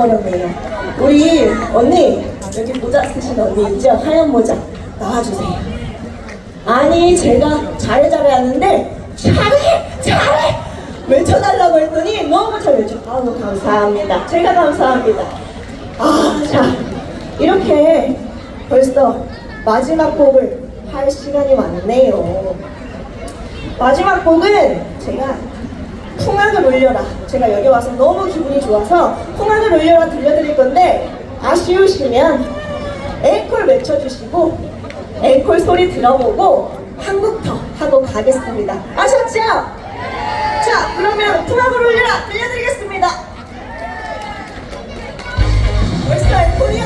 나와버렸네요. 우리 언니 여기 모자 쓰신 언니 있죠? 하얀 모자 나와주세요. 아니 제가 잘해 잘해 하는데 잘해 잘해 외쳐달라고 했더니 너무 잘 외쳐. 아우 감사합니다. 제가 감사합니다. 아 자 이렇게 벌써 마지막 곡을 할 시간이 왔네요. 마지막 곡은 제가 풍악을 올려라. 제가 여기 와서 너무 기분이 좋아서 풍악을 올려라 들려드릴 건데 아쉬우시면 앵콜 외쳐주시고 앵콜 소리 들어보고 한곡더 하고 가겠습니다. 아셨죠? 자, 그러면 풍악을 올려라 들려드리겠습니다. 벌써 앵콜이요?